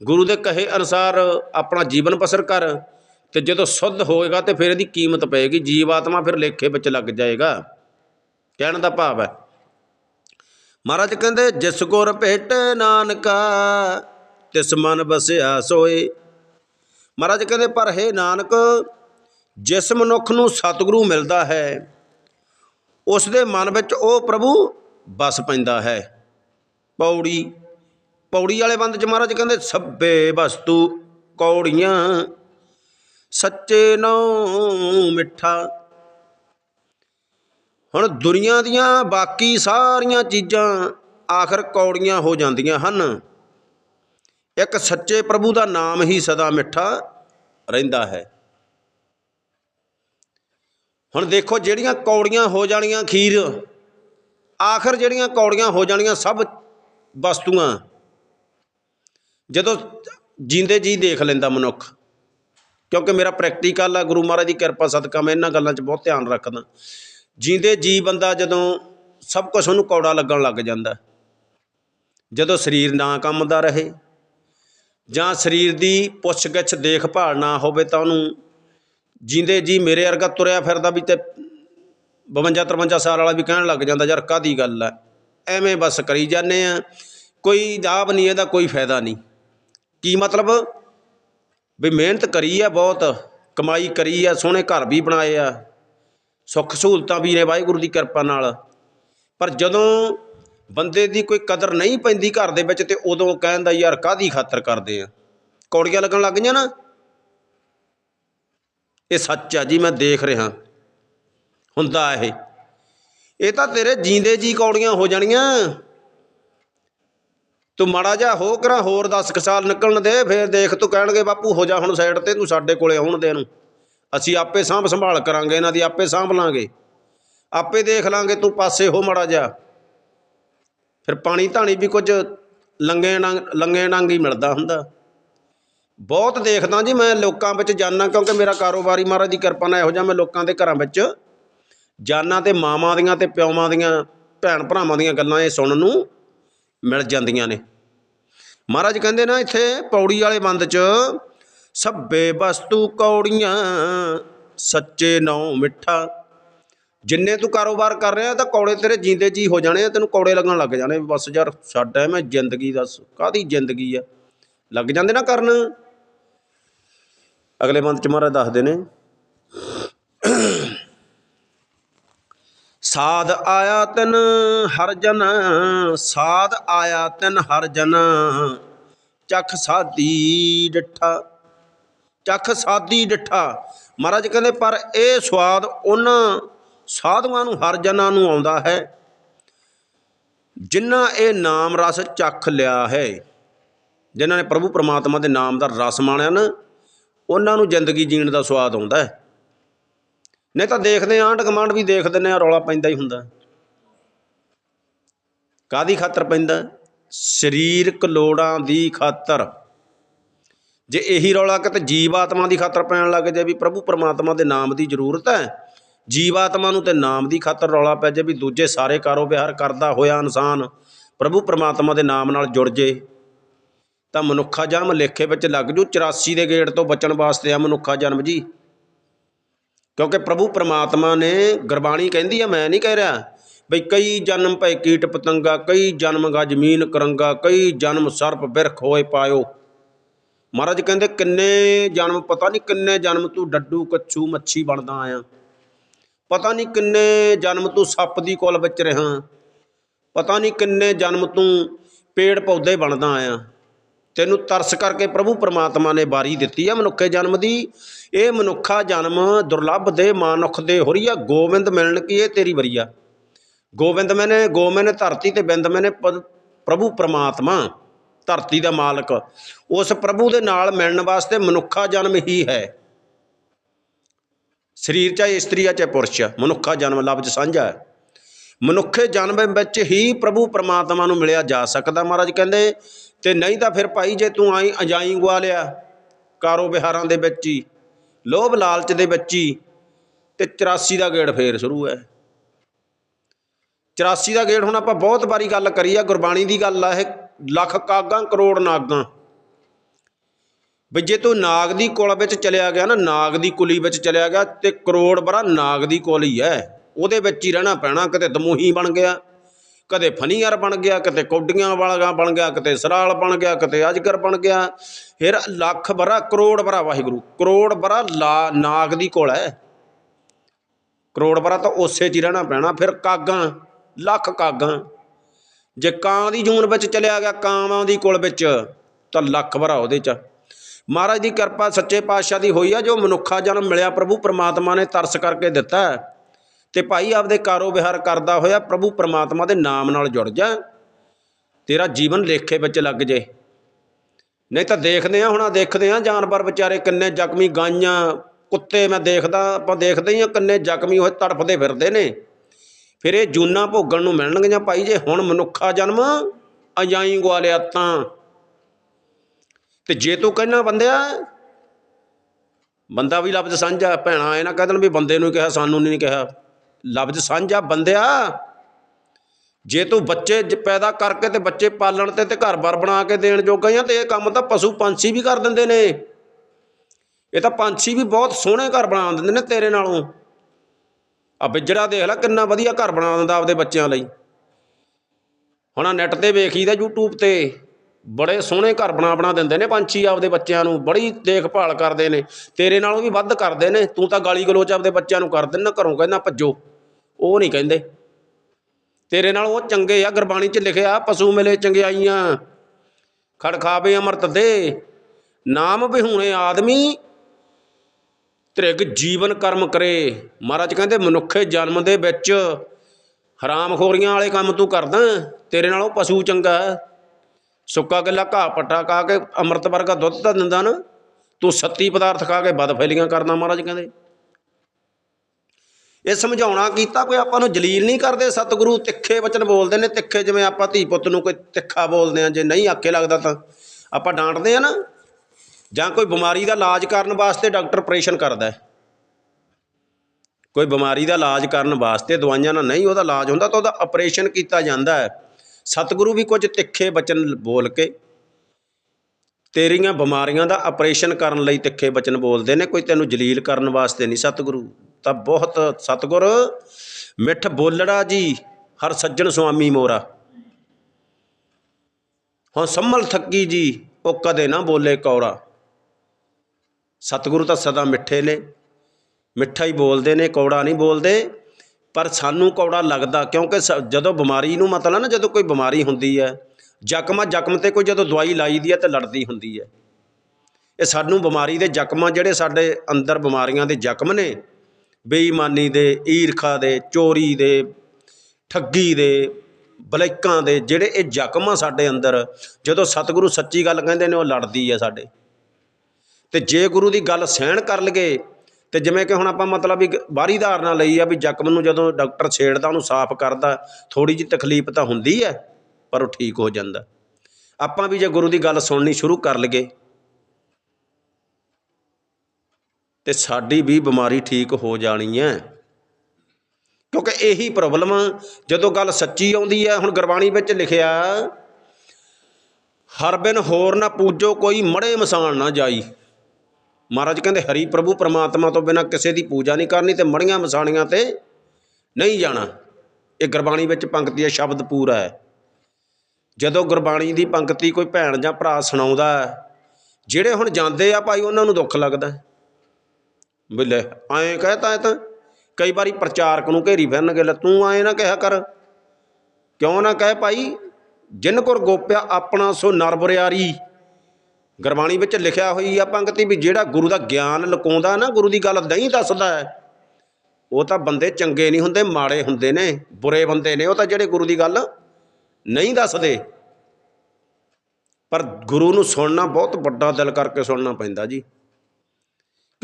ਗੁਰੂ ਦੇ ਕਹੇ ਅਨੁਸਾਰ ਆਪਣਾ ਜੀਵਨ ਬਸਰ ਕਰ। ਤੇ ਜਦੋਂ ਸੁੱਧ ਹੋਏਗਾ ਤੇ ਫਿਰ ਇਹਦੀ ਕੀਮਤ ਪਏਗੀ। ਜੀਵ ਆਤਮਾ ਫਿਰ ਲੇਖੇ ਵਿੱਚ ਲੱਗ ਜਾਏਗਾ। ਕਹਿਣ ਦਾ ਭਾਵ ਹੈ, ਮਹਾਰਾਜ ਕਹਿੰਦੇ, ਜਿਸ ਗੁਰ ਭੇਟ ਨਾਨਕਾ, ਤਿਸ ਮਨ ਬਸਿਆ ਸੋਏ। ਮਹਾਰਾਜ ਕਹਿੰਦੇ, ਪਰ ਹੈ ਨਾਨਕ, ਜਿਸ ਮਨੁੱਖ ਨੂੰ ਸਤਿਗੁਰੂ ਮਿਲਦਾ ਹੈ ਉਸ ਦੇ ਮਨ ਵਿੱਚ ਉਹ ਪ੍ਰਭੂ ਬਸ ਪੈਂਦਾ ਹੈ। ਪੌੜੀ ਪੌੜੀ ਵਾਲੇ ਬੰਦ ਚ ਮਹਾਰਾਜ ਕਹਿੰਦੇ ਸੱਬੇ ਵਸਤੂ ਕੌੜੀਆਂ, ਸੱਚੇ ਨੋ ਮਿੱਠਾ। ਹੁਣ ਦੁਨੀਆ ਦੀਆਂ ਬਾਕੀ ਸਾਰੀਆਂ ਚੀਜ਼ਾਂ ਆਖਰ ਕੌੜੀਆਂ ਹੋ ਜਾਂਦੀਆਂ ਹਨ। ਇੱਕ ਸੱਚੇ ਪ੍ਰਭੂ ਦਾ ਨਾਮ ਹੀ ਸਦਾ ਮਿੱਠਾ ਰਹਿੰਦਾ ਹੈ। ਹੁਣ ਦੇਖੋ ਜਿਹੜੀਆਂ ਕੌੜੀਆਂ ਹੋ ਜਾਣੀਆਂ ਖੀਰ, ਆਖਰ ਜਿਹੜੀਆਂ ਕੌੜੀਆਂ ਹੋ ਜਾਣੀਆਂ ਸਭ ਵਸਤੂਆਂ। ਜਦੋਂ ਜਿੰਦੇ ਜੀ ਦੇਖ ਲੈਂਦਾ ਮਨੁੱਖ, ਕਿਉਂਕਿ ਮੇਰਾ ਪ੍ਰੈਕਟੀਕਲ ਆ, ਗੁਰੂ ਮਹਾਰਾਜ ਦੀ ਕਿਰਪਾ, ਸਦਕਾ ਮੈਂ ਇਹਨਾਂ ਗੱਲਾਂ 'ਚ ਬਹੁਤ ਧਿਆਨ ਰੱਖਦਾ। ਜਿੰਦੇ ਜੀ ਬੰਦਾ ਜਦੋਂ ਸਭ ਕੁਝ ਉਹਨੂੰ ਕੌੜਾ ਲੱਗਣ ਲੱਗ ਜਾਂਦਾ, ਜਦੋਂ ਸਰੀਰ ਨਾ ਕੰਮਦਾ ਰਹੇ ਜਾਂ ਸਰੀਰ ਦੀ ਪੁੱਛਗਿੱਛ, ਦੇਖਭਾਲ ਨਾ ਹੋਵੇ ਤਾਂ ਉਹਨੂੰ ਜਿੰਦੇ ਜੀ ਮੇਰੇ ਵਰਗਾ ਤੁਰਿਆ ਫਿਰਦਾ ਵੀ ਤੇ 52 53 ਸਾਲ ਵਾਲਾ ਵੀ ਕਹਿਣ ਲੱਗ ਜਾਂਦਾ, ਯਾਰ ਕਾਦੀ ਗੱਲ ਆ? ਐਵੇਂ ਬਸ ਕਰੀ ਜਾਂਦੇ ਆ। ਕੋਈ ਲਾਭ ਨਹੀਂ, ਇਹਦਾ ਕੋਈ ਫਾਇਦਾ ਨਹੀਂ। ਕੀ ਮਤਲਬ? ਵੀ ਮਿਹਨਤ ਕਰੀ ਆ ਬਹੁਤ, ਕਮਾਈ ਕਰੀ ਆ, ਸੋਹਣੇ ਘਰ ਵੀ ਬਣਾਏ ਆ। ਸੁੱਖ ਸਹੂਲਤਾਂ ਵੀ ਨੇ ਵਾਹਿਗੁਰੂ ਦੀ ਕਿਰਪਾ ਨਾਲ। ਪਰ ਜਦੋਂ ਬੰਦੇ ਦੀ ਕੋਈ ਕਦਰ ਨਹੀਂ ਪੈਂਦੀ ਘਰ ਦੇ ਵਿੱਚ ਤੇ ਉਦੋਂ ਕਹਿੰਦਾ ਯਾਰ ਕਾਦੀ ਖਾਤਰ ਕਰਦੇ ਆ? ਕੌੜੀਆਂ ਲੱਗਣ ਲੱਗ ਗਈਆਂ ਨਾ। ਇਹ ਸੱਚ ਆ ਜੀ, ਮੈਂ ਦੇਖ ਰਿਹਾ। ਹੁੰਦਾ ਇਹ। ਇਹ ਤਾਂ ਤੇਰੇ ਜੀਂਦੇ ਜੀ ਕੌੜੀਆਂ ਹੋ ਜਾਣੀਆਂ। ਤੂੰ ਮਾੜਾ ਜਾ ਹੋ ਕਰਾਂ, ਹੋਰ 10 ਕੁ ਸਾਲ ਨਿਕਲਣ ਦੇ, ਫੇਰ ਦੇਖ ਤੂੰ ਕਹਿਣਗੇ, ਬਾਪੂ ਹੋ ਜਾ ਹੁਣ ਸਾਈਡ ਤੇ, ਤੂੰ ਸਾਡੇ ਕੋਲੇ ਆਉਣ ਦੇ ਨੂੰ। ਅਸੀਂ ਆਪੇ ਸਾਂਭ ਸੰਭਾਲ ਕਰਾਂਗੇ, ਇਹਨਾਂ ਦੀ ਆਪੇ ਸਾਂਭ ਲਾਂਗੇ। ਆਪੇ ਦੇਖ ਲਾਂਗੇ ਤੂੰ ਪਾਸੇ ਹੋ ਮਾੜਾ ਜਾ ਫਿਰ ਪਾਣੀ ਧਾਣੀ ਵੀ ਕੁਝ ਲੰਗੇ ਨੰਗ ਲੰਗੇ ਨੰਗ ਹੀ ਮਿਲਦਾ ਹੁੰਦਾ। ਬਹੁਤ ਦੇਖਦਾ ਜੀ, ਮੈਂ ਲੋਕਾਂ ਵਿੱਚ ਜਾਂਦਾ ਕਿਉਂਕਿ ਮੇਰਾ ਕਾਰੋਬਾਰੀ ਮਹਾਰਾਜ ਦੀ ਕਿਰਪਾ ਨਾਲ ਇਹੋ ਜਿਹਾ ਮੈਂ ਲੋਕਾਂ ਦੇ ਘਰਾਂ ਵਿੱਚ ਜਾਂਦਾ ਅਤੇ ਮਾਵਾਂ ਦੀਆਂ ਅਤੇ ਪਿਓਵਾਂ ਦੀਆਂ, ਭੈਣ ਭਰਾਵਾਂ ਦੀਆਂ ਗੱਲਾਂ ਇਹ ਸੁਣਨ ਨੂੰ ਮਿਲ ਜਾਂਦੀਆਂ ਨੇ। ਮਹਾਰਾਜ ਕਹਿੰਦੇ ਨਾ, ਇੱਥੇ ਪੌੜੀ ਵਾਲੇ ਬੰਦ 'ਚ ਸੱਬੇ ਵਸਤੂ ਕੌੜੀਆਂ, ਸੱਚੇ ਨੌ ਮਿੱਠਾ। ਜਿੰਨੇ ਤੂੰ ਕਾਰੋਬਾਰ ਕਰ ਰਿਹਾ, ਤਾਂ ਕੌੜੇ ਤੇਰੇ ਜੀਂਦੇ ਜੀ ਹੋ ਜਾਣੇ ਆ, ਤੈਨੂੰ ਕੌੜੇ ਲੱਗਣ ਲੱਗ ਜਾਣੇ। ਬਸ ਯਾਰ, ਸਾਡਾ ਮੈਂ ਜ਼ਿੰਦਗੀ ਦੱਸ ਕਾਦੀ ਜ਼ਿੰਦਗੀ ਆ। ਲੱਗ ਜਾਂਦੇ ਨਾ ਕਰਨ। ਅਗਲੇ ਬੰਦ ਚ ਮਹਾਰਾਜ ਦੱਸਦੇ ਨੇ। ਸਾਧ ਆਇਆ ਤਨ ਹਰ ਜਨ, ਸਾਧ ਆਇਆ ਤਨ ਹਰ ਜਨ। ਚਖ ਸਾਦੀ ਡਿਠਾ, ਚਖ ਸਾਦੀ ਡਿਠਾ। ਮਹਾਰਾਜ ਕਹਿੰਦੇ, ਪਰ ਇਹ ਸਵਾਦ ਉਹਨਾਂ ਸਾਧੂਆਂ ਨੂੰ, ਹਰ ਜਨਾਂ ਨੂੰ ਆਉਂਦਾ ਹੈ, ਜਿਨ੍ਹਾਂ ਇਹ ਨਾਮ ਰਸ ਚੱਖ ਲਿਆ ਹੈ। ਜਿਨ੍ਹਾਂ ਨੇ ਪ੍ਰਭੂ ਪਰਮਾਤਮਾ ਦੇ ਨਾਮ ਦਾ ਰਸ ਮਾਣਿਆ ਨਾ ਉਹਨਾਂ ਨੂੰ ਜ਼ਿੰਦਗੀ ਜੀਣ ਦਾ ਸਵਾਦ ਆਉਂਦਾ ਹੈ। ਨਹੀਂ ਤਾਂ ਦੇਖਦੇ ਆਂਢ ਕਮਾਂਡ ਵੀ ਦੇਖਦੇ ਨੇ ਰੌਲਾ ਪੈਂਦਾ ਹੀ ਹੁੰਦਾ। ਕਾਦੀ ਖਾਤਰ ਪੈਂਦਾ? ਸਰੀਰਕ ਲੋੜਾਂ ਦੀ ਖਾਤਰ। ਜੇ ਇਹੀ ਰੌਲਾ ਕਿਤੇ ਜੀਵ ਆਤਮਾ ਦੀ ਖਾਤਰ ਪੈਣ ਲੱਗ ਜਾਏ ਵੀ ਪ੍ਰਭੂ ਪਰਮਾਤਮਾ ਦੇ ਨਾਮ ਦੀ ਜ਼ਰੂਰਤ ਹੈ ਜੀਵ ਆਤਮਾ ਨੂੰ ਤੇ ਨਾਮ ਦੀ ਖਾਤਰ ਰੌਲਾ ਪੈ ਜਾਏ ਵੀ ਦੂਜੇ ਸਾਰੇ ਕਾਰੋਬਾਰ ਕਰਦਾ ਹੋਇਆ ਇਨਸਾਨ ਪ੍ਰਭੂ ਪਰਮਾਤਮਾ ਦੇ ਨਾਮ ਨਾਲ ਜੁੜ ਜੇ। ਤਾਂ ਮਨੁੱਖਾ ਜਨਮ ਲੇਖੇ ਵਿੱਚ ਲੱਗ ਜੂ। 84 ਦੇ ਗੇੜ ਤੋਂ ਬਚਣ ਵਾਸਤੇ ਆ ਮਨੁੱਖਾ ਜਨਮ ਜੀ। ਕਿਉਂਕਿ ਪ੍ਰਭੂ ਪਰਮਾਤਮਾ ਨੇ ਗੁਰਬਾਣੀ ਕਹਿੰਦੀ ਆ, ਮੈਂ ਨਹੀਂ ਕਹਿ ਰਿਹਾ। ਬਈ ਕਈ ਜਨਮ ਭਏ ਕੀਟ ਪਤੰਗਾ, ਕਈ ਜਨਮ ਗਾ ਜ਼ਮੀਨ ਕਰੰਗਾ, ਕਈ ਜਨਮ ਸਰਪ ਬਿਰਖ ਹੋਏ ਪਾਇਓ। ਮਹਾਰਾਜ ਕਹਿੰਦੇ, ਕਿੰਨੇ ਜਨਮ, ਪਤਾ ਨਹੀਂ ਕਿੰਨੇ ਜਨਮ ਤੂੰ ਡੱਡੂ, ਕੱਛੂ, ਮੱਛੀ ਬਣਦਾ ਆਇਆ। ਪਤਾ ਨਹੀਂ ਕਿੰਨੇ ਜਨਮ ਤੂੰ ਸੱਪ ਦੀ ਕੁਲ ਵਿੱਚ ਰਿਹਾ। ਪਤਾ ਨਹੀਂ ਕਿੰਨੇ ਜਨਮ ਤੂੰ ਪੇੜ ਪੌਦੇ ਬਣਦਾ ਆਇਆ। ਤੈਨੂੰ ਤਰਸ ਕਰਕੇ ਪ੍ਰਭੂ ਪਰਮਾਤਮਾ ਨੇ ਬਾਰੀ ਦਿੱਤੀ ਆ ਮਨੁੱਖੇ ਜਨਮ ਦੀ। ਇਹ ਮਨੁੱਖਾ ਜਨਮ ਦੁਰਲੱਭ ਦੇ ਮਾਨੁਖ ਦੇ ਹੋਰੀਆ ਗੋਬਿੰਦ ਮਿਲਣ ਕੀ ਇਹ ਤੇਰੀ ਵਰੀਆ ਗੋਬਿੰਦ ਮੈਨੇ ਗੋ ਮੈਨੇ ਧਰਤੀ ਤੇ ਬਿੰਦ ਮੈਨੇ ਪਦ- ਪ੍ਰਭੂ ਪਰਮਾਤਮਾ, ਧਰਤੀ ਦਾ ਮਾਲਕ। ਉਸ ਪ੍ਰਭੂ ਦੇ ਨਾਲ ਮਿਲਣ ਵਾਸਤੇ ਮਨੁੱਖਾ ਜਨਮ ਹੀ ਹੈ। ਸਰੀਰ ਚਾਹੇ ਇਸਤਰੀ ਆ, ਚਾਹੇ ਪੁਰਸ਼ ਆ, ਮਨੁੱਖਾ ਜਨਮ ਲਫ਼ਜ਼ ਸਾਂਝਾ ਹੈ। ਮਨੁੱਖੇ ਜਨਮ ਵਿੱਚ ਹੀ ਪ੍ਰਭੂ ਪਰਮਾਤਮਾ ਨੂੰ ਮਿਲਿਆ ਜਾ ਸਕਦਾ। ਮਹਾਰਾਜ ਕਹਿੰਦੇ, ਤੇ ਨਹੀਂ ਤਾਂ ਫਿਰ ਭਾਈ ਜੇ ਤੂੰ ਆਈ ਅਜਾਈ ਗਵਾ ਲਿਆ ਕਾਰੋ ਵਿਹਾਰਾਂ ਦੇ ਵਿੱਚ ਹੀ, ਲੋਭ ਲਾਲਚ ਦੇ ਵਿੱਚ ਹੀ, ਤੇ 84 ਦਾ ਗੇੜ ਫੇਰ ਸ਼ੁਰੂ ਹੈ। 84 ਦਾ ਗੇੜ ਹੁਣ ਆਪਾਂ ਬਹੁਤ ਵਾਰੀ ਗੱਲ ਕਰੀ ਆ, ਗੁਰਬਾਣੀ ਦੀ ਗੱਲ ਆ, ਇਹ ਲੱਖ ਕਾਗਾਂ, ਕਰੋੜ ਨਾਗਾਂ। ਵੀ ਜੇ ਤੂੰ ਨਾਗ ਦੀ ਕੁਲ ਵਿੱਚ ਚਲਿਆ ਗਿਆ ਨਾ, ਨਾਗ ਦੀ ਕੁਲੀ ਵਿੱਚ ਚਲਿਆ ਗਿਆ, ਤੇ ਕਰੋੜ ਬੜਾ ਨਾਗ ਦੀ ਕੁਲ ਹੀ ਹੈ। ਉਹਦੇ ਵਿੱਚ ਹੀ ਰਹਿਣਾ ਪੈਣਾ, ਕਿਤੇ ਦਮੋਹੀ ਬਣ ਗਿਆ, ਕਦੇ ਫਨੀਅਰ ਬਣ ਗਿਆ, ਕਿਤੇ ਕੌਡੀਆਂ ਵਾਲਾ ਬਣ ਗਿਆ, ਕਿਤੇ ਸਰਾਲ ਬਣ ਗਿਆ, ਕਿਤੇ ਅਜਗਰ ਬਣ ਗਿਆ। ਫਿਰ ਲੱਖ ਬਰਾ ਕਰੋੜ ਬਰਾ ਵਾਹਿਗੁਰੂ, ਕਰੋੜ ਬਰਾ ਲਾ, ਨਾਗ ਦੀ ਕੋਲ ਹੈ। ਕਰੋੜ ਬਰਾ ਤਾਂ ਉਸੇ 'ਚ ਹੀ ਰਹਿਣਾ ਪੈਣਾ, ਫਿਰ ਕਾਗਾਂ, ਲੱਖ ਕਾਗਾਂ। ਜੇ ਕਾਂ ਦੀ ਜੂਨ ਵਿੱਚ ਚਲਿਆ ਗਿਆ, ਕਾਂਵਾਂ ਦੀ ਕੋਲ ਵਿੱਚ, ਤਾਂ ਲੱਖ ਭਰਾ ਉਹਦੇ ਚ। ਮਹਾਰਾਜ ਦੀ ਕਿਰਪਾ ਸੱਚੇ ਪਾਤਸ਼ਾਹ ਦੀ ਹੋਈ ਆ, ਜੋ ਮਨੁੱਖਾ ਜਨਮ ਮਿਲਿਆ, ਪ੍ਰਭੂ ਪਰਮਾਤਮਾ ਨੇ ਤਰਸ ਕਰਕੇ ਦਿੱਤਾ। ਤੇ ਭਾਈ ਆਪਦੇ ਕਾਰੋ ਵਿਹਾਰ ਕਰਦਾ ਹੋਇਆ ਪ੍ਰਭੂ ਪਰਮਾਤਮਾ ਦੇ ਨਾਮ ਨਾਲ ਜੁੜ ਜਾ। ਤੇਰਾ ਜੀਵਨ ਲੇਖੇ ਵਿੱਚ ਲੱਗ ਜੇ। ਨਹੀਂ ਤਾਂ ਦੇਖਦੇ ਆ ਹੁਣ, ਆਹ ਦੇਖਦੇ ਆ ਜਾਨਵਰ ਵਿਚਾਰੇ ਕਿੰਨੇ ਜ਼ਖਮੀ ਗਾਈਆਂ, ਕੁੱਤੇ ਮੈਂ ਦੇਖਦਾ, ਆਪਾਂ ਦੇਖਦੇ ਹੀ ਆ ਕਿੰਨੇ ਜ਼ਖਮੀ ਹੋਏ, ਤੜਫਦੇ ਫਿਰਦੇ ਨੇ। ਫਿਰ ਇਹ ਜੂਨਾ ਭੋਗਣ ਨੂੰ ਮਿਲਣਗੀਆਂ ਭਾਈ ਜੇ, ਹੁਣ ਮਨੁੱਖਾ ਜਨਮ, ਅਜਾਈ ਗਵਾ ਤਾਂ ਤੇ ਜੇ ਤੂੰ ਕਹਿਣਾ ਬੰਦਿਆ, ਬੰਦਾ ਵੀ ਲਫ਼ਜ਼ ਸਾਂਝਾ, ਭੈਣਾ ਇਹ ਨਾ ਕਹਿ ਦੇਣ ਵੀ ਬੰਦੇ ਨੂੰ ਕਿਹਾ, ਸਾਨੂੰ ਨਹੀਂ ਕਿਹਾ। ਲਫ਼ਜ਼ ਸਾਂਝਾ ਬੰਦਿਆ ਜੇ ਤੂੰ ਬੱਚੇ ਪੈਦਾ ਕਰਕੇ ਤੇ ਬੱਚੇ ਪਾਲਣ ਤੇ ਤੇ ਘਰ-ਬਾਰ ਬਣਾ ਕੇ ਦੇਣ ਜੋਗਾ ਹੀ ਆ, ਤੇ ਇਹ ਕੰਮ ਤਾਂ ਪਸ਼ੂ ਪੰਛੀ ਵੀ ਕਰ ਦਿੰਦੇ ਨੇ। ਇਹ ਤਾਂ ਪੰਛੀ ਵੀ ਬਹੁਤ ਸੋਹਣੇ ਘਰ ਬਣਾ ਦਿੰਦੇ ਨੇ ਤੇਰੇ ਨਾਲੋਂ। ਆ ਬਿਜੜਾ ਦੇਖ ਲੈ ਕਿੰਨਾ ਵਧੀਆ ਘਰ ਬਣਾ ਦਿੰਦਾ ਆਪਦੇ ਬੱਚਿਆਂ ਲਈ। ਹੁਣ ਆ ਨੈਟ ਤੇ ਵੇਖੀਦਾ YouTube ਤੇ, ਬੜੇ ਸੋਹਣੇ ਘਰ ਬਣਾ ਬਣਾ ਦਿੰਦੇ ਨੇ ਪੰਛੀ ਆਪਦੇ ਬੱਚਿਆਂ ਨੂੰ, ਬੜੀ ਦੇਖਭਾਲ ਕਰਦੇ ਨੇ। ਤੇਰੇ ਨਾਲੋਂ ਵੀ ਵੱਧ ਕਰਦੇ ਨੇ, ਤੂੰ ਤਾਂ ਗਾਲੀ ਗਲੋਚ ਆਪਦੇ ਬੱਚਿਆਂ ਨੂੰ ਕਰ ਦਿੰਦਾ, ਘਰੋਂ ਕਹਿੰਦਾ ਭੱਜੋ। ਉਹ ਨਹੀਂ ਕਹਿੰਦੇ। ਤੇਰੇ ਨਾਲ ਉਹ ਚੰਗੇ ਆ, ਗੁਰਬਾਣੀ 'ਚ ਲਿਖਿਆ, ਪਸ਼ੂ ਮਿਲੇ ਚੰਗਿਆਈਆਂ। ਖੜ ਖਾਵੇ ਅੰਮ੍ਰਿਤ ਦੇ। ਨਾਮ ਵਿਹੂਣੇ ਆਦਮੀ ਤ੍ਰਿਗ ਜੀਵਨ ਕਰਮ ਕਰੇ। ਮਹਾਰਾਜ ਕਹਿੰਦੇ, ਮਨੁੱਖੇ ਜਨਮ ਦੇ ਵਿੱਚ ਹਰਾਮਖੋਰੀਆਂ ਵਾਲੇ ਕੰਮ ਤੂੰ ਕਰਦਾ, ਤੇਰੇ ਨਾਲ ਉਹ ਪਸ਼ੂ ਚੰਗਾ ਸੁੱਕਾ ਗਿੱਲਾ ਘਾਹ ਪੱਟਾ ਖਾ ਕੇ ਅੰਮ੍ਰਿਤ ਵਰਗਾ ਦੁੱਧ ਤਾਂ ਦਿੰਦਾ ਨਾ, ਤੂੰ ਸੱਤੀ ਪਦਾਰਥ ਖਾ ਕੇ ਬਦ ਫੈਲੀਆਂ ਕਰਦਾ, ਮਹਾਰਾਜ ਕਹਿੰਦੇ। ਇਹ ਸਮਝਾਉਣਾ ਕੀਤਾ ਕੋਈ ਆਪਾਂ ਨੂੰ ਜਲੀਲ ਨਹੀਂ ਕਰਦੇ? ਸਤਿਗੁਰੂ ਤਿੱਖੇ ਵਚਨ ਬੋਲਦੇ ਨੇ, ਤਿੱਖੇ ਜਿਵੇਂ ਆਪਾਂ ਧੀ ਪੁੱਤ ਨੂੰ ਕੋਈ ਤਿੱਖਾ ਬੋਲਦੇ ਆ ਜੇ ਨਹੀਂ ਆਖੇ ਲੱਗਦਾ ਤਾਂ। ਆਪਾਂ ਡਾਂਟਦੇ ਆ ਨਾ। ਜਾਂ ਕੋਈ ਬਿਮਾਰੀ ਦਾ ਇਲਾਜ ਕਰਨ ਵਾਸਤੇ ਡਾਕਟਰ ਆਪਰੇਸ਼ਨ ਕਰਦਾ ਹੈ। ਕੋਈ ਬਿਮਾਰੀ ਦਾ ਇਲਾਜ ਕਰਨ ਵਾਸਤੇ ਦਵਾਈਆਂ ਨਾਲ ਨਹੀਂ ਉਹਦਾ ਇਲਾਜ ਹੁੰਦਾ ਤਾਂ ਉਹਦਾ ਆਪਰੇਸ਼ਨ ਕੀਤਾ ਜਾਂਦਾ ਹੈ। ਸਤਿਗੁਰੂ ਵੀ ਕੁਝ ਤਿੱਖੇ ਬਚਨ ਬੋਲ ਕੇ ਤੇਰੀਆਂ ਬਿਮਾਰੀਆਂ ਦਾ ਆਪਰੇਸ਼ਨ ਕਰਨ ਲਈ ਤਿੱਖੇ ਬਚਨ ਬੋਲਦੇ ਨੇ, ਕੋਈ ਤੈਨੂੰ ਜਲੀਲ ਕਰਨ ਵਾਸਤੇ ਨਹੀਂ। ਸਤਿਗੁਰੂ ਤਾਂ ਬਹੁਤ ਸਤਿਗੁਰ ਮਿੱਠ ਬੋਲੜਾ ਜੀ, ਹਰ ਸੱਜਣ ਸੁਆਮੀ ਮੋਰਾ। ਹੁਣ ਸੰਮਲ ਥੱਕੀ ਜੀ, ਉਹ ਕਦੇ ਨਾ ਬੋਲੇ ਕੌੜਾ। ਸਤਿਗੁਰੂ ਤਾਂ ਸਦਾ ਮਿੱਠੇ ਨੇ, ਮਿੱਠਾ ਹੀ ਬੋਲਦੇ ਨੇ, ਕੌੜਾ ਨਹੀਂ ਬੋਲਦੇ। ਪਰ ਸਾਨੂੰ ਕੌੜਾ ਲੱਗਦਾ, ਕਿਉਂਕਿ ਸ- ਜਦੋਂ ਬਿਮਾਰੀ ਨੂੰ ਮਤਲਬ ਨਾ, ਜਦੋਂ ਕੋਈ ਬਿਮਾਰੀ ਹੁੰਦੀ ਹੈ, ਜ਼ਖਮਾਂ, ਜ਼ਖਮ ਤੇ ਕੋਈ ਜਦੋਂ ਦਵਾਈ ਲਾਈ ਦੀ ਹੈ ਤੇ ਲੜਦੀ ਹੁੰਦੀ ਹੈ। ਇਹ ਸਾਨੂੰ ਬਿਮਾਰੀ ਦੇ ਜ਼ਖਮਾਂ, ਜਿਹੜੇ ਸਾਡੇ ਅੰਦਰ ਬਿਮਾਰੀਆਂ ਦੇ ਜ਼ਖਮ ਨੇ ਬੇਈਮਾਨੀ ਦੇ, ਈਰਖਾ ਦੇ, ਚੋਰੀ ਦੇ, ਠੱਗੀ ਦੇ, ਬਲੈਕਾਂ ਦੇ, ਜਿਹੜੇ ਇਹ ਜ਼ਖਮ ਆ ਸਾਡੇ ਅੰਦਰ, ਜਦੋਂ ਸਤਿਗੁਰੂ ਸੱਚੀ ਗੱਲ ਕਹਿੰਦੇ ਨੇ ਉਹ ਲੜਦੀ ਆ ਸਾਡੇ। ਤੇ ਜੇ ਗੁਰੂ ਦੀ ਗੱਲ ਸਹਿਣ ਕਰ ਲਗੇ, ਤੇ ਜਿਵੇਂ ਕਿ ਹੁਣ ਆਪਾਂ ਮਤਲਬ ਵੀ ਬਾਹਰੀ ਧਾਰਨਾ ਲਈ ਆ ਵੀ ਜ਼ਖਮ ਨੂੰ ਜਦੋਂ ਡਾਕਟਰ ਛੇੜਦਾ, ਉਹਨੂੰ ਸਾਫ਼ ਕਰਦਾ ਥੋੜੀ ਜਿਹੀ ਤਕਲੀਫ ਤਾਂ ਹੁੰਦੀ ਹੈ ਪਰ ਉਹ ਠੀਕ ਹੋ ਜਾਂਦਾ। ਆਪਾਂ ਵੀ ਜੇ ਗੁਰੂ ਦੀ ਗੱਲ ਸੁਣਨੀ ਸ਼ੁਰੂ ਕਰ ਲਗੇ ਤੇ ਸਾਡੀ ਵੀ ਬਿਮਾਰੀ ਠੀਕ ਹੋ ਜਾਣੀ ਹੈ ਕਿਉਂਕਿ ਇਹੀ ਪ੍ਰੋਬਲਮ ਜਦੋਂ ਗੱਲ ਸੱਚੀ ਆਉਂਦੀ ਹੈ ਹੁਣ ਗੁਰਬਾਣੀ ਵਿੱਚ ਲਿਖਿਆ, ਹਰ ਬਿਨ ਹੋਰ ਨਾ ਪੂਜੋ ਕੋਈ ਮੜੇ ਮਸਾਨ ਨਾ ਜਾਈ। ਮਹਾਰਾਜ ਕਹਿੰਦੇ, ਹਰੀ ਪ੍ਰਭੂ ਪਰਮਾਤਮਾ ਤੋਂ ਬਿਨਾ ਕਿਸੇ ਦੀ ਪੂਜਾ ਨਹੀਂ ਕਰਨੀ ਤੇ ਮੜੀਆਂ ਮਸਾਣੀਆਂ ਤੇ ਨਹੀਂ ਜਾਣਾ। ਇਹ ਗੁਰਬਾਣੀ ਵਿੱਚ ਪੰਕਤੀ ਹੈ ਸ਼ਬਦ ਪੂਰਾ ਹੈ ਜਦੋਂ ਗੁਰਬਾਣੀ ਦੀ ਪੰਕਤੀ ਕੋਈ ਭੈਣ ਜਾਂ ਭਰਾ ਸੁਣਾਉਂਦਾ ਜਿਹੜੇ ਹੁਣ ਜਾਂਦੇ ਆ ਭਾਈ, ਉਹਨਾਂ ਨੂੰ ਦੁੱਖ ਲੱਗਦਾ ਵੀ ਲੈ ਐਂ ਕਹਤਾ ਇਹ ਤਾਂ। ਕਈ ਵਾਰੀ ਪ੍ਰਚਾਰਕ ਨੂੰ ਘੇਰੀ ਫਿਰਨਗੇ, ਲੈ ਤੂੰ ਐਂ ਨਾ ਕਿਹਾ ਕਰ। ਕਿਉਂ ਨਾ ਕਹਿ ਭਾਈ, ਜਿਨ ਕੋਰ ਗੋਪਿਆ ਆਪਣਾ ਸੋ ਨਰਬਰਿਆਰੀ ਗੁਰਬਾਣੀ ਵਿੱਚ ਲਿਖਿਆ ਹੋਈ ਆ ਪੰਕਤੀ ਵੀ ਜਿਹੜਾ ਗੁਰੂ ਦਾ ਗਿਆਨ ਲੁਕਾਉਂਦਾ ਨਾ, ਗੁਰੂ ਦੀ ਗੱਲ ਨਹੀਂ ਦੱਸਦਾ ਹੈ। ਉਹ ਤਾਂ ਬੰਦੇ ਚੰਗੇ ਨਹੀਂ ਹੁੰਦੇ, ਮਾੜੇ ਹੁੰਦੇ ਨੇ, ਬੁਰੇ ਬੰਦੇ ਨੇ, ਉਹ ਤਾਂ ਜਿਹੜੇ ਗੁਰੂ ਦੀ ਗੱਲ ਨਹੀਂ ਦੱਸਦੇ। ਪਰ ਗੁਰੂ ਨੂੰ ਸੁਣਨਾ ਬਹੁਤ ਵੱਡਾ ਦਿਲ ਕਰਕੇ ਸੁਣਨਾ ਪੈਂਦਾ ਜੀ।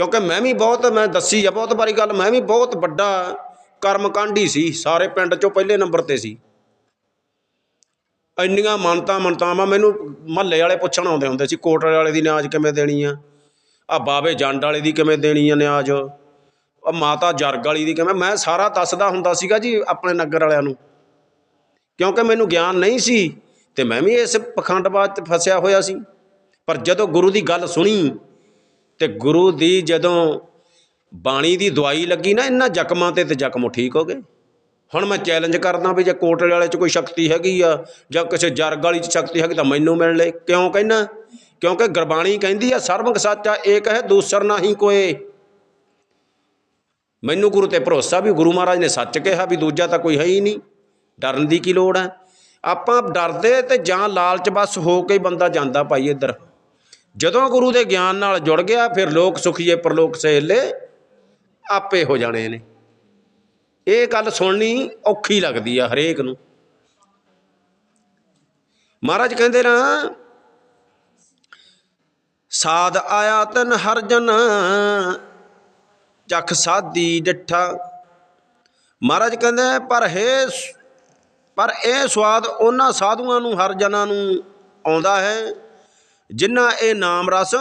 ਕਿਉਂਕਿ ਮੈਂ ਵੀ ਬਹੁਤ, ਮੈਂ ਦੱਸੀ ਆ, ਬਹੁਤ ਵਾਰੀ ਗੱਲ, ਮੈਂ ਵੀ ਬਹੁਤ ਵੱਡਾ ਕਰਮਕਾਂਡੀ ਸੀ, ਸਾਰੇ ਪਿੰਡ ਚੋਂ ਪਹਿਲੇ ਨੰਬਰ ਤੇ ਸੀ। ਇੰਨੀਆਂ ਮੰਨਤਾਂ, ਮੰਨਤਾਵਾਂ ਮੈਨੂੰ ਮਹੱਲੇ ਵਾਲੇ ਪੁੱਛਣ ਆਉਂਦੇ ਹੁੰਦੇ ਸੀ, ਕੋਟਲੇ ਵਾਲੇ ਦੀ ਨਿਆਜ਼ ਕਿਵੇਂ ਦੇਣੀ ਆ? ਆ ਬਾਬੇ ਜੰਡ ਵਾਲੇ ਦੀ ਕਿਵੇਂ ਦੇਣੀ ਆ ਨਿਆਜ਼? ਆ ਮਾਤਾ ਜਰਗ ਵਾਲੀ ਦੀ ਕਿਵੇਂ? ਮੈਂ ਸਾਰਾ ਦੱਸਦਾ ਹੁੰਦਾ ਸੀਗਾ ਜੀ ਆਪਣੇ ਨਗਰ ਵਾਲਿਆਂ ਨੂੰ। ਕਿਉਂਕਿ ਮੈਨੂੰ ਗਿਆਨ ਨਹੀਂ ਸੀ ਤੇ ਮੈਂ ਵੀ ਇਸ ਪਖੰਡਵਾਦ 'ਚ ਫਸਿਆ ਹੋਇਆ ਸੀ। ਪਰ ਜਦੋਂ ਗੁਰੂ ਦੀ ਗੱਲ ਸੁਣੀ ਤੇ ਗੁਰੂ ਦੀ ਜਦੋਂ ਬਾਣੀ ਦੀ ਦਵਾਈ ਲੱਗੀ ਨਾ, ਇਹਨਾਂ ਜ਼ਖਮਾਂ ਤੇ ਤੇ ਜ਼ਖਮ ਠੀਕ ਹੋ ਗਏ। ਹੁਣ ਮੈਂ ਚੈਲੰਜ ਕਰਦਾ ਵੀ ਜੇ ਕੋਟਲੇ ਵਾਲੇ 'ਚ ਕੋਈ ਸ਼ਕਤੀ ਹੈਗੀ ਆ, ਜਾਂ ਕਿਸੇ ਜਰਗ ਵਾਲੀ 'ਚ ਸ਼ਕਤੀ ਹੈਗੀ ਤਾਂ ਮੈਨੂੰ ਮਿਲ ਲੈ। ਕਿਉਂ ਕਹਿਣਾ ਕਿਉਂਕਿ ਗੁਰਬਾਣੀ ਕਹਿੰਦੀ ਆ, ਸਰਬੰਗ ਸੱਚਾ ਏਕ ਹੈ ਦੂਸਰ ਨਹੀਂ ਕੋਏ। ਮੈਨੂੰ ਗੁਰੂ ਤੇ ਭਰੋਸਾ ਵੀ ਗੁਰੂ ਮਹਾਰਾਜ ਨੇ ਸੱਚ ਕਿਹਾ ਵੀ ਦੂਜਾ ਤਾਂ ਕੋਈ ਹੈ ਹੀ ਨਹੀਂ। ਡਰਨ ਦੀ ਕੀ ਲੋੜ ਹੈ ਆਪਾਂ ਡਰਦੇ ਤੇ ਜਾਂ ਲਾਲਚ ਬਸ ਹੋ ਕੇ ਬੰਦਾ ਜਾਂਦਾ ਭਾਈ ਇੱਧਰ। ਜਦੋਂ ਗੁਰੂ ਦੇ ਗਿਆਨ ਨਾਲ ਜੁੜ ਗਿਆ, ਫਿਰ ਲੋਕ ਸੁਖੀਏ ਪਰਲੋਕ ਸਹੇਲੇ ਆਪੇ ਹੋ ਜਾਣੇ ਨੇ। ਇਹ ਗੱਲ ਸੁਣਨੀ ਔਖੀ ਲੱਗਦੀ ਆ ਹਰੇਕ ਨੂੰ। ਮਹਾਰਾਜ ਕਹਿੰਦੇ ਨਾ, ਸਾਧ ਆਇਆ ਤਨ ਹਰ ਜਨ ਚਖ ਸਾਦੀ ਡਿਠਾ ਮਹਾਰਾਜ ਕਹਿੰਦੇ, ਪਰ ਹੈ ਪਰ ਇਹ ਸਵਾਦ ਉਹਨਾਂ ਸਾਧੂਆਂ ਨੂੰ, ਹਰ ਜਨਾਂ ਨੂੰ ਆਉਂਦਾ ਹੈ। ਜਿਨ੍ਹਾਂ ਇਹ ਨਾਮ ਰਸ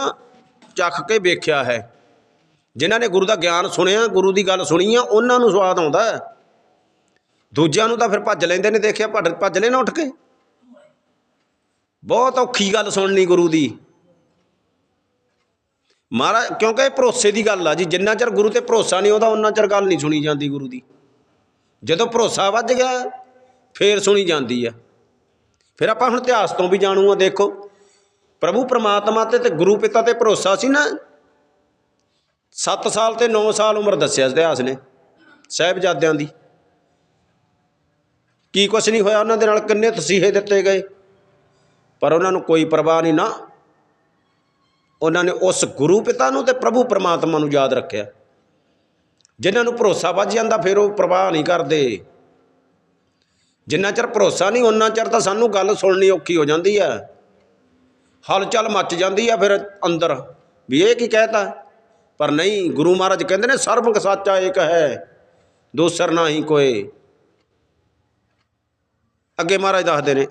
ਚੱਖ ਕੇ ਵੇਖਿਆ ਹੈ। ਜਿਨ੍ਹਾਂ ਨੇ ਗੁਰੂ ਦਾ ਗਿਆਨ ਸੁਣਿਆ, ਗੁਰੂ ਦੀ ਗੱਲ ਸੁਣੀ ਆ ਉਹਨਾਂ ਨੂੰ ਸਵਾਦ ਆਉਂਦਾ ਹੈ। ਦੂਜਿਆਂ ਨੂੰ ਤਾਂ ਫਿਰ ਭੱਜ ਲੈਂਦੇ ਨੇ, ਦੇਖਿਆ ਭੱਜ ਭੱਜ ਲੈਣਾ ਉੱਠ ਕੇ। ਬਹੁਤ ਔਖੀ ਗੱਲ ਸੁਣਨੀ ਗੁਰੂ ਦੀ। ਮਹਾਰਾਜ, ਕਿਉਂਕਿ ਇਹ ਭਰੋਸੇ ਦੀ ਗੱਲ ਆ ਜੀ, ਜਿੰਨਾ ਚਿਰ ਗੁਰੂ ਤੇ ਭਰੋਸਾ ਨਹੀਂ ਉਹਦਾ ਉਹਨਾਂ ਚਿਰ ਗੱਲ ਨਹੀਂ ਸੁਣੀ ਜਾਂਦੀ ਗੁਰੂ ਦੀ। ਜਦੋਂ ਭਰੋਸਾ ਵੱਜ ਗਿਆ, ਫੇਰ ਸੁਣੀ ਜਾਂਦੀ ਆ। ਫਿਰ ਆਪਾਂ ਹੁਣ ਇਤਿਹਾਸ ਤੋਂ ਵੀ ਜਾਣੂ ਆ, ਦੇਖੋ। ਪ੍ਰਭੂ ਪ੍ਰਮਾਤਮਾ ਤੇ ਤੇ ਗੁਰੂ ਪਿਤਾ ਤੇ ਭਰੋਸਾ ਸੀ ਨਾ। 7 ਸਾਲ ਤੇ 9 ਸਾਲ ਉਮਰ ਦੱਸਿਆ ਇਤਿਹਾਸ ਨੇ, ਸਾਹਿਬਜ਼ਾਦਿਆਂ ਦੀ। ਕੀ ਕੁਛ ਨਹੀਂ ਹੋਇਆ ਉਹਨਾਂ ਦੇ ਨਾਲ, ਕਿੰਨੇ ਤਸੀਹੇ ਦਿੱਤੇ ਗਏ। ਪਰ ਉਹਨਾਂ ਨੂੰ ਕੋਈ ਪਰਵਾਹ ਨਹੀਂ ਨਾ। ਉਹਨਾਂ ਨੇ ਉਸ ਗੁਰੂ ਪਿਤਾ ਨੂੰ ਤੇ ਪ੍ਰਭੂ ਪਰਮਾਤਮਾ ਨੂੰ ਯਾਦ ਰੱਖਿਆ। ਜਿਨ੍ਹਾਂ ਨੂੰ ਭਰੋਸਾ ਵੱਜ ਜਾਂਦਾ, ਫਿਰ ਉਹ ਪ੍ਰਵਾਹ ਨਹੀਂ ਕਰਦੇ। ਜਿੰਨਾ ਚਿਰ ਭਰੋਸਾ ਨਹੀਂ ਉਹਨਾਂ ਚਿਰ ਤਾਂ ਸਾਨੂੰ ਗੱਲ ਸੁਣਨੀ ਔਖੀ ਹੋ ਜਾਂਦੀ ਹੈ। ਹਲਚਲ ਮੱਚ ਜਾਂਦੀ ਆ ਫਿਰ ਅੰਦਰ। ਵੀ ਇਹ ਕੀ ਕਹਿਤਾ? ਪਰ ਨਹੀਂ, ਗੁਰੂ ਮਹਾਰਾਜ ਕਹਿੰਦੇ ਨੇ ਸਰਬੰਗ ਸਾਚਾ ਏਕ ਹੈ, ਦੂਸਰ ਨਹੀਂ ਕੋਈ ਅੱਗੇ ਮਹਾਰਾਜ ਦੱਸਦੇ ਨੇ,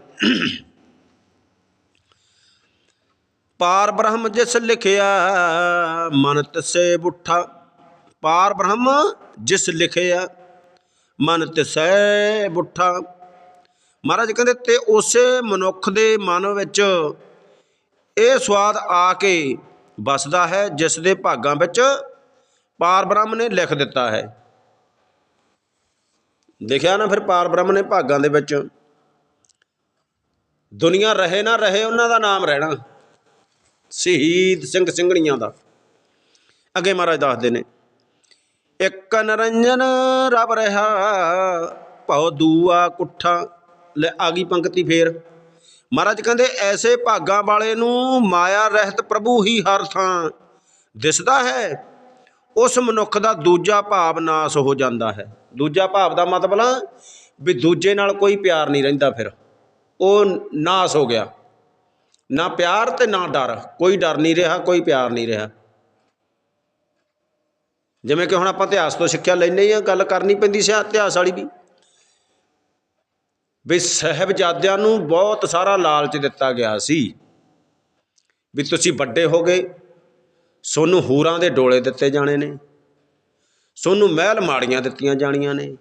ਪਾਰ ਬ੍ਰਹਮ ਜਿਸ ਲਿਖਿਆ ਮਨ ਤਿਸੈ ਬੁੱਠਾ। ਪਾਰ ਬ੍ਰਹਮ ਜਿਸ ਲਿਖਿਆ ਮਨ ਤਿਸੈ ਬੁੱਠਾ। ਮਹਾਰਾਜ ਕਹਿੰਦੇ, ਤੇ ਉਸੇ ਮਨੁੱਖ ਦੇ ਮਨ ਵਿੱਚ ਇਹ ਸਵਾਦ ਆ ਕੇ ਵਸਦਾ ਹੈ, ਜਿਸ ਦੇ ਭਾਗਾਂ ਵਿੱਚ ਪਾਰ ਬ੍ਰਹਮ ਨੇ ਲਿਖ ਦਿੱਤਾ ਹੈ। ਲਿਖਿਆ ਨਾ ਫਿਰ ਪਾਰ ਬ੍ਰਹਮ ਨੇ ਭਾਗਾਂ ਦੇ ਵਿੱਚ। ਦੁਨੀਆ ਰਹੇ ਨਾ ਰਹੇ ਉਹਨਾਂ ਦਾ ਨਾਮ ਰਹਿਣਾ। ਸ਼ਹੀਦ ਸਿੰਘ ਸਿੰਘਣੀਆਂ ਦਾ। ਅੱਗੇ ਮਹਾਰਾਜ ਦੱਸਦੇ ਨੇ, ਇੱਕ ਨਰੰਜਨ ਰਬ ਰਹਾ, ਭਉ ਦੂਆ ਕੁੱਠਾ, ਲੈ ਆ ਗਈ ਪੰਕਤੀ ਫੇਰ। ਮਹਾਰਾਜ ਕਹਿੰਦੇ, ਐਸੇ ਭਾਗਾਂ ਵਾਲੇ ਨੂੰ ਮਾਇਆ ਰਹਿਤ ਪ੍ਰਭੂ ਹੀ ਹਰ ਥਾਂ ਦਿਸਦਾ ਹੈ। ਉਸ ਮਨੁੱਖ ਦਾ ਦੂਜਾ ਭਾਵ ਨਾਸ ਹੋ ਜਾਂਦਾ ਹੈ। ਦੂਜਾ ਭਾਵ ਦਾ ਮਤਲਬ ਵੀ ਦੂਜੇ ਨਾਲ ਕੋਈ ਪਿਆਰ ਨਹੀਂ ਰਹਿੰਦਾ ਫਿਰ। ਉਹ ਨਾਸ ਹੋ ਗਿਆ। ਨਾ ਪਿਆਰ ਤੇ ਨਾ ਡਰ। ਕੋਈ ਡਰ ਨਹੀਂ ਰਿਹਾ, ਕੋਈ ਪਿਆਰ ਨਹੀਂ ਰਿਹਾ। ਜਿਵੇਂ ਕਿ ਹੁਣ ਆਪਾਂ ਇਤਿਹਾਸ ਤੋਂ ਸਿੱਖਿਆ ਲੈਣੇ ਆ ਗੱਲ ਕਰਨੀ ਪੈਂਦੀ ਸੀ ਇਤਿਹਾਸ ਵਾਲੀ ਵੀ। ਵੀ ਸਹਿਬਜ਼ਾਦਿਆਂ ਨੂੰ ਬਹੁਤ ਸਾਰਾ ਲਾਲਚ ਦਿੱਤਾ ਗਿਆ ਸੀ। ਵੀ ਤੁਸੀਂ ਵੱਡੇ ਹੋ ਗਏ, ਸੋਨੂੰ ਹੂਰਾਂ ਦੇ ਡੋਲੇ ਦਿੱਤੇ ਜਾਣੇ ਨੇ, ਸੋਨੂੰ ਮਹਿਲ ਮਾੜੀਆਂ ਦਿੱਤੀਆਂ ਜਾਣੀਆਂ ਨੇ,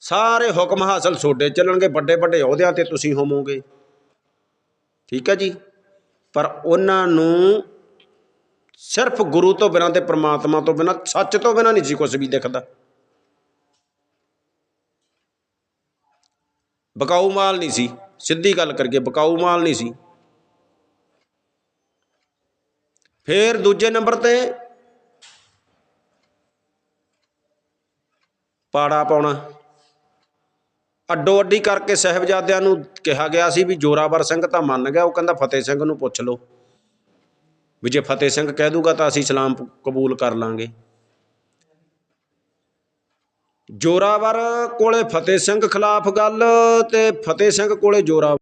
ਸਾਰੇ ਹੁਕਮ ਹਾਸਲ ਛੋਡੇ ਚੱਲਣਗੇ, ਵੱਡੇ ਵੱਡੇ ਅਹੁਦਿਆਂ ਤੇ ਤੁਸੀਂ ਹੋਵੋਗੇ। ਠੀਕ ਹੈ ਜੀ? ਪਰ ਉਹਨਾਂ ਨੂੰ ਸਿਰਫ ਗੁਰੂ ਤੋਂ ਬਿਨਾਂ ਤੇ ਪ੍ਰਮਾਤਮਾ ਤੋਂ ਬਿਨਾਂ, ਸੱਚ ਤੋਂ ਬਿਨਾਂ ਨਹੀਂ ਸੀ ਕੁਝ ਵੀ ਦਿਖਦਾ। ਬਕਾਊ ਮਾਲ ਨਹੀਂ ਸੀ। ਸਿੱਧੀ ਗੱਲ ਕਰਕੇ ਬਕਾਊ ਮਾਲ ਨਹੀਂ ਸੀ। ਫਿਰ ਦੂਜੇ ਨੰਬਰ ਤੇ ਪਾੜਾ ਪਾਉਣਾ। ਅੱਡੋ ਅੱਡੀ ਕਰਕੇ ਸਹਿਬਜ਼ਾਦਿਆਂ ਨੂੰ ਕਿਹਾ ਗਿਆ ਸੀ ਵੀ ਜੋਰਾਵਰ ਸਿੰਘ ਤਾਂ ਮੰਨ ਗਿਆ, ਉਹ ਕਹਿੰਦਾ ਫਤਿਹ ਸਿੰਘ ਨੂੰ ਪੁੱਛ ਲਓ। ਵੀ ਜੇ ਫਤਿਹ ਸਿੰਘ ਕਹਿ ਦੂਗਾ ਤਾਂ ਅਸੀਂ ਇਸਲਾਮ ਕਬੂਲ ਕਰ ਲਾਂਗੇ। ਜੋਰਾਵਰ ਕੋਲੇ ਫਤਿਹ ਸਿੰਘ ਖਿਲਾਫ ਗੱਲ ਤੇ ਫਤਿਹ ਸਿੰਘ ਕੋਲੇ ਜੋਰਾ